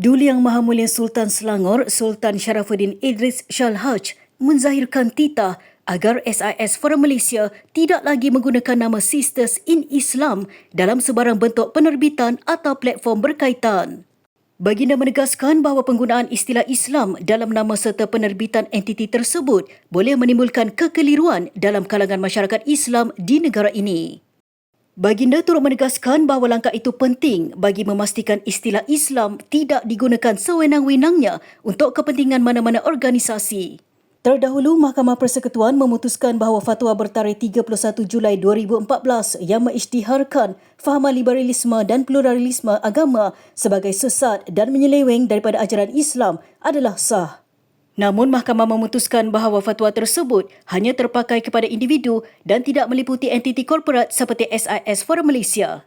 Duli Yang Maha Mulia Sultan Selangor, Sultan Sharafuddin Idris Shalhaj menzahirkan titah agar SIS Forum Malaysia tidak lagi menggunakan nama Sisters in Islam dalam sebarang bentuk penerbitan atau platform berkaitan. Baginda menegaskan bahawa penggunaan istilah Islam dalam nama serta penerbitan entiti tersebut boleh menimbulkan kekeliruan dalam kalangan masyarakat Islam di negara ini. Baginda turut menegaskan bahawa langkah itu penting bagi memastikan istilah Islam tidak digunakan sewenang-wenangnya untuk kepentingan mana-mana organisasi. Terdahulu, Mahkamah Persekutuan memutuskan bahawa fatwa bertarikh 31 Julai 2014 yang mengisytiharkan fahaman liberalisme dan pluralisme agama sebagai sesat dan menyeleweng daripada ajaran Islam adalah sah. Namun mahkamah memutuskan bahawa fatwa tersebut hanya terpakai kepada individu dan tidak meliputi entiti korporat seperti SIS Forum Malaysia.